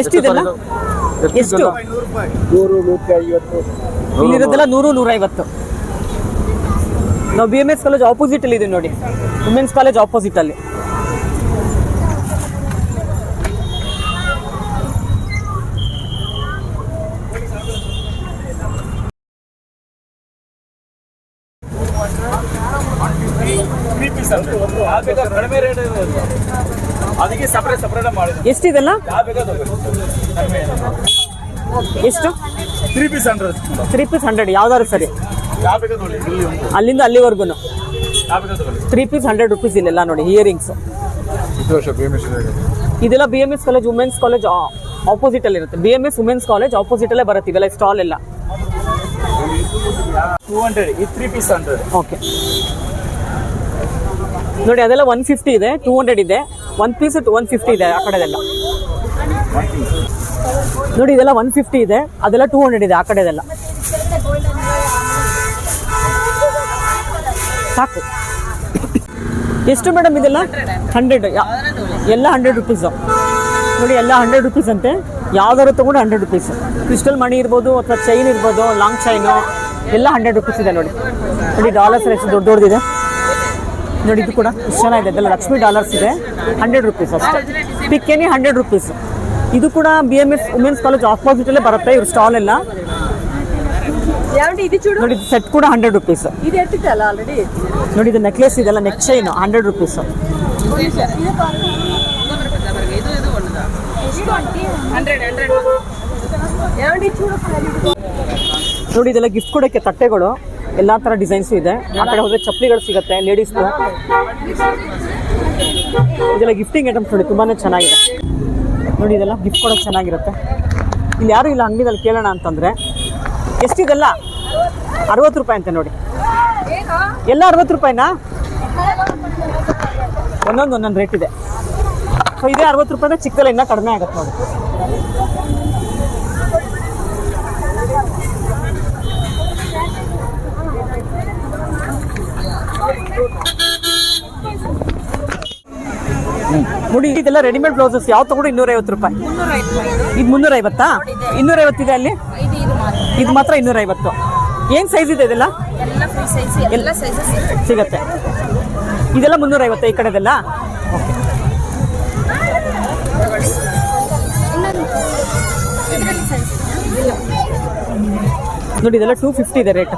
ಎಷ್ಟಿದೆಲ್ಲ? ಎಷ್ಟು ನೂರು ಇಲ್ಲಿರೋದೆಲ್ಲ ನೂರು ನೂರೈವತ್ತು. ನಾವು B M S college opposite ಅಲ್ಲಿ ಇದೀವಿ ನೋಡಿ. ವುಮೆನ್ಸ್ ಕಾಲೇಜ್ ಆಪೋಸಿಟ್ ಅಲ್ಲಿ ಕಡಿಮೆ ರೇಟ್ ಅದಕ್ಕೆ ಸಪ್ರೇಟ್ ಸಪ್ರೇಟ್ ಮಾಡಿದ್ರು ಎಷ್ಟಿದೆಲ್ಲ? ಎಷ್ಟು? Three piece hundred three piece hundred ಯಾವ್ದಾದ್ರು ಸರಿ. ಅಲ್ಲಿಂದ ಅಲ್ಲಿವರೆಗೂ. ತ್ರೀ ಪೀಸ್ ಹಂಡ್ರೆಡ್ ರುಪೀಸ್ ಇಲ್ಲೆಲ್ಲ ನೋಡಿ ಇಯರಿಂಗ್ಸ್ ಇದು ಇದೆಲ್ಲ B M S college women's college opposite ಅಲ್ಲಿ ಇರುತ್ತೆ. B M S women's college opposite ಅಲ್ಲೇ ಬರುತ್ತೆ ಇವೆಲ್ಲ ಸ್ಟಾಲ್ ಎಲ್ಲ. ಟೂ ಹಂಡ್ರೆಡ್ ಈ ತ್ರೀ ಪೀಸ್ ಹಂಡ್ರೆಡ್ ಓಕೆ ನೋಡಿ ಅದೆಲ್ಲ ಒನ್ ಫಿಫ್ಟಿ ಇದೆ ಟೂ ಹಂಡ್ರೆಡ್ ಇದೆ. ಒನ್ ಪೀಸ್ ಒನ್ ಫಿಫ್ಟಿ ಇದೆ ಆ ಕಡೆದೆಲ್ಲ. ನೋಡಿ, ಇದೆಲ್ಲ ಒನ್ ಫಿಫ್ಟಿ ಇದೆ. ಅದೆಲ್ಲ ಟೂ ಹಂಡ್ರೆಡ್ ಇದೆ ಆ ಕಡೆದೆಲ್ಲ. ಸಾಕು. ಎಷ್ಟು ಮೇಡಮ್ ಇದೆಲ್ಲ? ಹಂಡ್ರೆಡ್ ಎಲ್ಲ ಹಂಡ್ರೆಡ್ ರುಪೀಸು ನೋಡಿ, ಎಲ್ಲ ಹಂಡ್ರೆಡ್ ರುಪೀಸ್ ಅಂತೆ. ಯಾವ್ದಾದ್ರು ತಗೊಂಡು ಹಂಡ್ರೆಡ್ ರುಪೀಸ್ ಕ್ರಿಸ್ಟಲ್ ಮಣಿ ಇರ್ಬೋದು, ಅಥವಾ ಚೈನ್ ಇರ್ಬೋದು ಲಾಂಗ್ ಚೈನು ಎಲ್ಲ ಹಂಡ್ರೆಡ್ ರುಪೀಸ್ ಇದೆ ನೋಡಿ. ನೋಡಿ ಡಾಲರ್ಸ್ ಎಷ್ಟು ದೊಡ್ಡ ದೊಡ್ಡದಿದೆ ನೋಡಿ, ಇದು ಕೂಡ ಎಷ್ಟು ಚೆನ್ನಾಗಿದೆ. ಅದೆಲ್ಲ ಲಕ್ಷ್ಮಿ ಡಾಲರ್ಸ್ ಇದೆ. ಹಂಡ್ರೆಡ್ ರುಪೀಸ್ ಅಷ್ಟೇ. ಪಿಕ್ಕೇನಿ ಹಂಡ್ರೆಡ್ ರುಪೀಸ್ ಇದು ಕೂಡ B M S women's college ಆಪೋಸಿಟಲ್ಲೇ ಬರುತ್ತೆ ಇವ್ರ ಸ್ಟಾಲ್ ಎಲ್ಲ. ನೋಡಿ ಸೆಟ್ ಕೂಡ ಹಂಡ್ರೆಡ್ ರುಪೀಸ್ ನೋಡಿ ಇದು ನೆಕ್ಲೆಸ್ ಇದೆಲ್ಲ ನೆಕ್ ಚೈನ್ ಹಂಡ್ರೆಡ್ ರುಪೀಸ್ ನೋಡಿ ಇದೆಲ್ಲ ಗಿಫ್ಟ್ ಕೊಡೋಕ್ಕೆ ತಟ್ಟೆಗಳು ಎಲ್ಲಾ ತರ ಡಿಸೈನ್ಸ್ ಇದೆ. ಆ ಕಡೆ ಹೋದ್ರೆ ಚಪ್ಪಲಿಗಳು ಸಿಗುತ್ತೆ ಲೇಡೀಸ್ ಇದೆಲ್ಲ ಗಿಫ್ಟಿಂಗ್ ಐಟಮ್ಸ್ ನೋಡಿ ತುಂಬಾ ಚೆನ್ನಾಗಿದೆ. ನೋಡಿ, ಇದೆಲ್ಲ ಗಿಫ್ಟ್ ಕೊಡೋಕೆ ಚೆನ್ನಾಗಿರುತ್ತೆ. ಇಲ್ಲಿ ಯಾರು ಇಲ್ಲ, ಅಂಗಡಿದಲ್ಲಿ ಕೇಳೋಣ ಅಂತಂದರೆ, ಎಷ್ಟಿದೆಲ್ಲ? ಅರವತ್ತು ರೂಪಾಯಿ ಅಂತೆ ನೋಡಿ. ಎಲ್ಲ ಅರವತ್ತು ರೂಪಾಯಿನಾ? ಒಂದೊಂದು ಒಂದೊಂದು ರೇಟ್ ಇದೆ. ಸೊ ಇದೇ ಅರವತ್ತು ರೂಪಾಯಿನ ಚಿಕ್ಕದಲ್ಲ ಇನ್ನೂ ಕಡಿಮೆ ಆಗುತ್ತೆ ನೋಡಿ. ನೋಡಿ ಇದೆಲ್ಲ ರೆಡಿಮೇಡ್ ಬ್ಲೌಸಸ್ ಯಾವ ತಗೊಂಡು ಇನ್ನೂರೈವತ್ತು ರೂಪಾಯಿ. ಇದು ಮುನ್ನೂರೈವತ್ತಾ? ಇನ್ನೂರೈವತ್ತಿದೆ ಅಲ್ಲಿ? ಇದು ಮಾತ್ರ ಇನ್ನೂರೈವತ್ತು. ಏನು ಸೈಜ್ ಇದೆ ಇದೆಲ್ಲ? ಎಲ್ಲ ಸಿಗತ್ತೆ. ಇದೆಲ್ಲ ಮುನ್ನೂರೈವತ್ತು ಈ ಕಡೆದೆಲ್ಲ? ನೋಡಿ, ಇದೆಲ್ಲ ಟೂ ಫಿಫ್ಟಿ ಇದೆ ರೇಟ್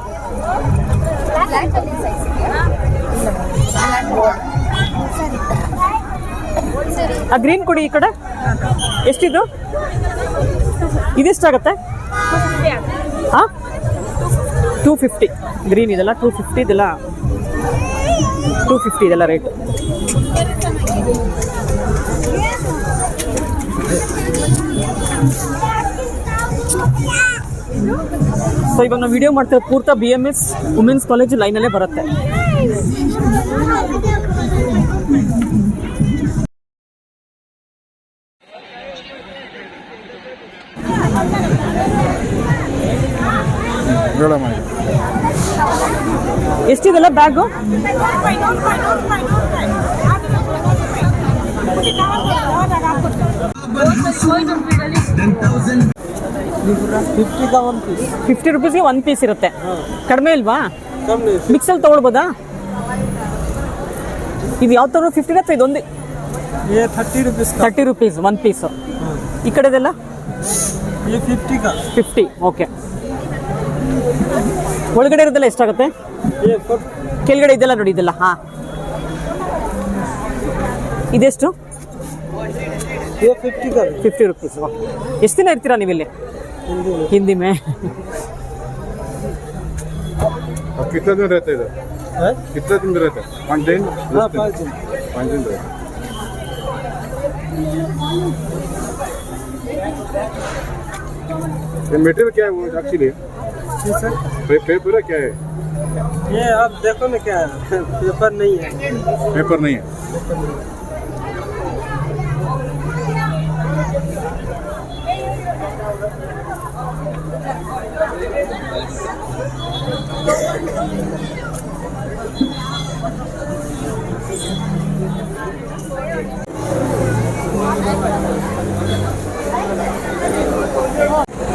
ಆ ಗ್ರೀನ್ ಕೊಡಿ ಈ ಕಡೆ. ಎಷ್ಟಿದು? ಇದೆಷ್ಟಾಗತ್ತೆ? ಹಾಂ ಟೂ ಫಿಫ್ಟಿ ಗ್ರೀನ್ ಇದೆಲ್ಲ ಟೂ ಫಿಫ್ಟಿ ಇದೆಲ್ಲ. ಟೂ ಫಿಫ್ಟಿ ಇದೆಲ್ಲ ರೇಟ್ ಸೊ ಇವಾಗ ನಾವು ವಿಡಿಯೋ ಮಾಡ್ತೇವೆ ಪೂರ್ತ B M S women's college ಲೈನಲ್ಲೇ ಬರುತ್ತೆ. ಜೋಳ ಮಾಡಿ. ಎಷ್ಟಿದೆಲ್ಲ ಬ್ಯಾಗು? ಫಿಫ್ಟಿ ರುಪೀಸ್ಗೆ ಒನ್ ಪೀಸ್ ಇರುತ್ತೆ. ಕಡಿಮೆ ಇಲ್ವಾ? ಮಿಕ್ಸಲ್ಲಿ ತೊಗೊಳ್ಬೋದಾ? ಇದು ಯಾವ ಥರ ಫಿಫ್ಟಿ ಅಥವಾ ಇದೊಂದು? Thirty rupees thirty rupees one piece ಈ ಕಡೆದೆಲ್ಲ? ಫಿಫ್ಟಿ ಓಕೆ ಒಳಗಡೆ ಇರೋದೆಲ್ಲ ಎಷ್ಟಾಗುತ್ತೆ ಕೆಳಗಡೆ ಇದೆಲ್ಲ ನೋಡಿ ಇದೆಲ್ಲ ಹಾ ಇದೆಷ್ಟು ಫಿಫ್ಟಿ ರುಪೀಸ್ ಎಷ್ಟು ದಿನ ಇರ್ತೀರಾ ನೀವಿಲ್ಲಿ ಹಿಂದಿ ಮೇ अब कितना दिन रहते इधर कितना दिन रहते पाँच दिन हाँ, पाँच दिन। पाँच दिन रहते ये मटेरियल क्या है वो एक्चुअली पेपर है क्या है ये आप देखो ना क्या है पेपर नहीं है पेपर नहीं है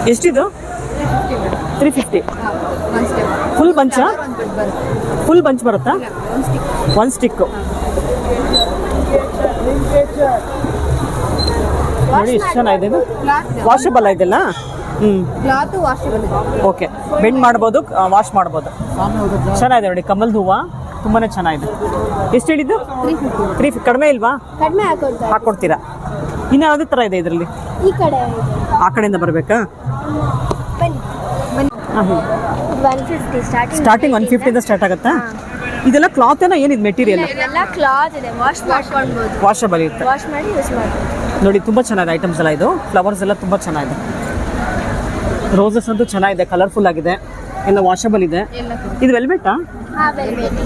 ಎಷ್ಟಿದು ತ್ರೀ ಫಿಫ್ಟಿ ಫುಲ್ ಬಂಚಾ ಫುಲ್ ಬಂಚ್ ಬರುತ್ತಾ. ಒನ್ ಸ್ಟಿಕ್ಕು ನೋಡಿ ಎಷ್ಟು ಚೆನ್ನಾಗಿದೆ ಇದು. ವಾಷಬಲ್ ಇದೆಲ್ಲ? ಹ್ಞೂ ಓಕೆ ಬೆಂಡ್ ಮಾಡ್ಬೋದು ವಾಶ್ ಮಾಡ್ಬೋದು. ಚೆನ್ನಾಗಿದೆ ನೋಡಿ ಕಮಲ್ದ ಹೂವು. ತುಂಬಾ ಚೆನ್ನಾಗಿದೆ. ಎಷ್ಟು ಹೇಳಿದ್ದು? ತ್ರೀ ಕಡಿಮೆ ಇಲ್ವಾ? ಹಾಕೊಡ್ತೀರಾ ಇನ್ನೂ ಹಾಕ್ಕೊಡ್ತೀರಾ ಇನ್ನು ಯಾವುದೇ ಥರ ಇದೆ ಇದರಲ್ಲಿ? ಆ ಕಡೆಯಿಂದ ಬರಬೇಕಾ ಬನ್ನಿ ಬನ್ನಿ ಹಾಂ ಹ್ಞೂ ಒನ್ ಫಿಫ್ಟಿ ಸ್ಟಾರ್ಟಿಂಗ್ ಸ್ಟಾರ್ಟಿಂಗ್ ಒನ್ ಫಿಫ್ಟಿಯಿಂದ ಸ್ಟಾರ್ಟ್ ಆಗುತ್ತಾ? ಇದೆಲ್ಲ ಕ್ಲಾತ್ ಏನೋ ಏನಿದೆ ಮೆಟೀರಿಯಲ್ ಎಲ್ಲ ಕ್ಲಾತ್ ಇದೆ. ವಾಶ್ ಮಾಡ್ಕೊಳ್ಬೋದು. ವಾಷಬಲ್ ಇರುತ್ತೆ. ವಾಶ್ ಮಾಡಿ ಯೂಸ್ ಮಾಡ್ಬೋದು. ನೋಡಿ ತುಂಬ ಚೆನ್ನಾಗಿದೆ ಐಟಮ್ಸ್ ಎಲ್ಲ ಇದು. ಫ್ಲವರ್ಸ್ ಎಲ್ಲ ತುಂಬ ಚೆನ್ನಾಗಿದೆ. ರೋಸಸ್ ಅಂತೂ ಚೆನ್ನಾಗಿದೆ. ಕಲರ್ಫುಲ್ ಆಗಿದೆ. ಎಲ್ಲ ವಾಷಬಲ್ ಇದೆ. ಇದು ವೆಲ್ವೆಟಾ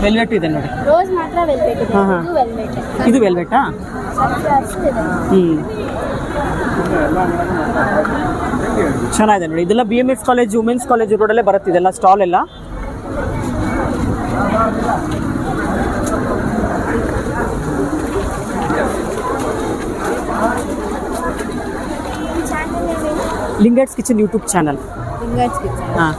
ವೆಲ್ವೆಟ್ ಇದೆ ನೋಡಿ. ರೋಸ್ ಮಾತ್ರ ವೆಲ್ವೆಟ್ ಇದೆ. ಇದು ವೆಲ್ವೆಟ್ ಇದು ವೆಲ್ವೆಟಾ ಇದೆ. ಹ್ಞೂ ಚೆನ್ನಾಗಿದೆ ನೋಡಿ. ಇದೆಲ್ಲ B M S college women's college ರೋಡಲ್ಲೇ ಬರುತ್ತೆ ಇದೆಲ್ಲ ಸ್ಟಾಲ್ ಎಲ್ಲ. ಲಿಂಗಟ್ಸ್ ಕಿಚನ್ ಯೂಟ್ಯೂಬ್ ಚಾನಲ್ ಹಾಂ.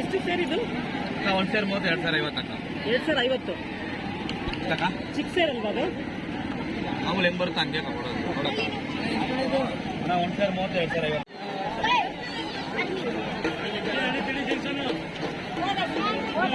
ಎಷ್ಟು ಸೇರ್ ಇದು? ಒಂದು ಸೇರ್ ಮೂವತ್ತು ಎರಡು ಸಾವಿರ ಐವತ್ತು ಅಕ್ಕ. ಎರಡು ಸಾವಿರ ಐವತ್ತು. ಅಕ್ಕ? ಚಿಕ್ಕ ಸೇರ್ ಅಲ್ವಾ ಅದು? ಮಾಮೂಲಿ ಹೆಂಗೆ ಬರುತ್ತೆ ಹಂಗೆ ಕೊಡೋದು ನೋಡಕ್ಕ ನಾವು ಒಂದು ಸೇರ್ ಮೂವತ್ತು ಎರಡು ಸಾವಿರ ಐವತ್ತು.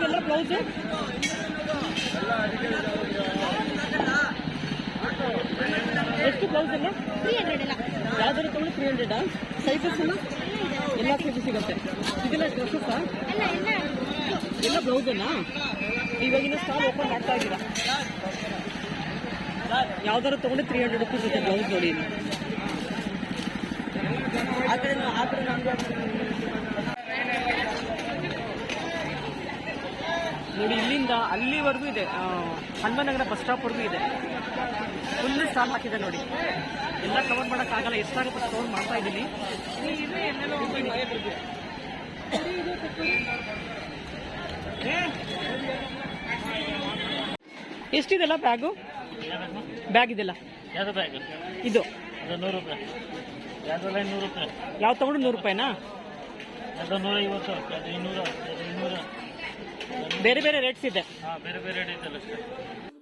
ಎಷ್ಟಿದೆಲ್ಲ ಬ್ಲೌಸ್ ಎಷ್ಟು ಬ್ಲೌಸ್ ಎಲ್ಲ? ಯಾವ್ದಾದ್ರು ತಗೊಳ್ಳಿ ತ್ರೀ ಹಂಡ್ರೆಡ್ ಸೈಜಸ್ ಎಲ್ಲ? ಎಲ್ಲ ಸೈಜಸ್ ಸಿಗುತ್ತೆ. ಇದೆಲ್ಲ ಡ್ರೆಸ್ಸಸ್ಸಾ ಎಲ್ಲ ಬ್ಲೌಸೇನಾ ಇವಾಗಿನ ಸ್ಟಾಲ್ ಓಪನ್ ಮಾಡ್ತಾ ಇದ್ದೀರಾ ಯಾವ್ದಾದ್ರು ತಗೊಂಡು ತ್ರೀ ಹಂಡ್ರೆಡ್ ರುಪೀಸ್ ಬ್ಲೌಸ್ ನೋಡಿ. ಆ ಕಡೆ ಆ ನೋಡಿ ಇಲ್ಲಿಂದ ಅಲ್ಲಿವರೆಗೂ ಇದೆ. ಹನುಮನಗರ ಬಸ್ ಸ್ಟಾಪ್ವರೆಗೂ ಇದೆ. ಫುಲ್ ಸ್ಟಾಲ್ ಹಾಕಿದೆ ನೋಡಿ. ಎಲ್ಲ ಕವರ್ ಮಾಡೋಕ್ಕಾಗಲ್ಲ ಎಷ್ಟಾಗುತ್ತೆ ಸ್ಟೋರ್ ಮಾಡ್ತಾ ಇದ್ದೀನಿ. ಎಷ್ಟಿದೆಲ್ಲ ಬ್ಯಾಗು? ಬ್ಯಾಗ್? ಇದೆಲ್ಲ ಇದು ಯಾವ ತಗೊಂಡು ನೂರು ರೂಪಾಯಿನಾ? ಬೇರೆ ಬೇರೆ ರೇಟ್ಸ್ ಇದೆ. ಬೇರೆ ಬೇರೆ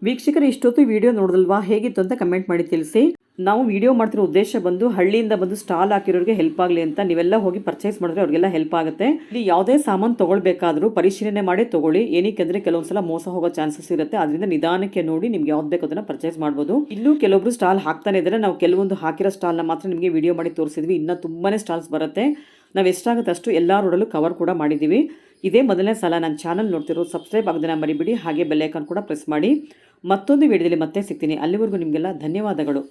ವೀಕ್ಷಕರು ಇಷ್ಟೊತ್ತು ವಿಡಿಯೋ ನೋಡಿದಲ್ವಾ ಹೇಗಿತ್ತು ಅಂತ ಕಮೆಂಟ್ ಮಾಡಿ ತಿಳಿಸಿ. ನಾವು ವಿಡಿಯೋ ಮಾಡ್ತಿರೋ ಉದ್ದೇಶ ಬಂದು ಹಳ್ಳಿಯಿಂದ ಬಂದು ಸ್ಟಾಲ್ ಹಾಕಿರೋರಿಗೆ ಹೆಲ್ಪ್ ಆಗಲಿ ಅಂತ ನೀವೆಲ್ಲ ಹೋಗಿ ಪರ್ಚೇಸ್ ಮಾಡಿದ್ರೆ ಅವ್ರಿಗೆಲ್ಲ ಹೆಲ್ಪ್ ಆಗುತ್ತೆ. ಇಲ್ಲಿ ಯಾವುದೇ ಸಾಮಾನು ತಗೊಳ್ಬೇಕಾದ್ರೂ ಪರಿಶೀಲನೆ ಮಾಡಿ ತಗೊಳ್ಳಿ. ಏನಕ್ಕೆ ಅಂದ್ರೆ ಕೆಲವೊಂದ್ಸಲ ಮೋಸ ಹೋಗೋ ಚಾನ್ಸಸ್ ಇರುತ್ತೆ. ಅದರಿಂದ ನಿಧಾನಕ್ಕೆ ನೋಡಿ ನಿಮ್ಗೆ ಯಾವ್ದು ಬೇಕು ಅದನ್ನ ಪರ್ಚೇಸ್ ಮಾಡ್ಬೋದು. ಇಲ್ಲೂ ಕೆಲವೊಬ್ರು ಸ್ಟಾಲ್ ಹಾಕ್ತಾನೆ ಇದ್ದಾರೆ ನಾವು ಕೆಲವೊಂದು ಹಾಕಿರೋ ಸ್ಟಾಲ್ನ ಮಾತ್ರ ನಿಮಗೆ ವಿಡಿಯೋ ಮಾಡಿ ತೋರಿಸಿದ್ವಿ. ಇನ್ನ ತುಂಬಾನೇ ಸ್ಟಾಲ್ಸ್ ಬರುತ್ತೆ. ನಾವು ಎಷ್ಟಾಗುತ್ತೆ ಅಷ್ಟು ಎಲ್ಲ ರೋಡಲ್ಲೂ ಕವರ್ ಕೂಡ ಮಾಡಿದ್ದೀವಿ ಇದೇ ಮೊದಲನೇ ಸಲ ನನ್ನ ಚಾನಲ್ ನೋಡ್ತಿರೋ ಸಬ್ಸ್ಕ್ರೈಬ್ ಆಗೋದನ್ನು ಮರಿಬಿಡಿ, ಹಾಗೆ ಬೆಲ್ಲೈಕನ್ ಕೂಡ ಪ್ರೆಸ್ ಮಾಡಿ. ಮತ್ತೊಂದು ವಿಡಿಯೋದಲ್ಲಿ ಮತ್ತೆ ಸಿಗ್ತೀನಿ. ಅಲ್ಲಿವರೆಗೂ ನಿಮಗೆಲ್ಲ ಧನ್ಯವಾದಗಳು.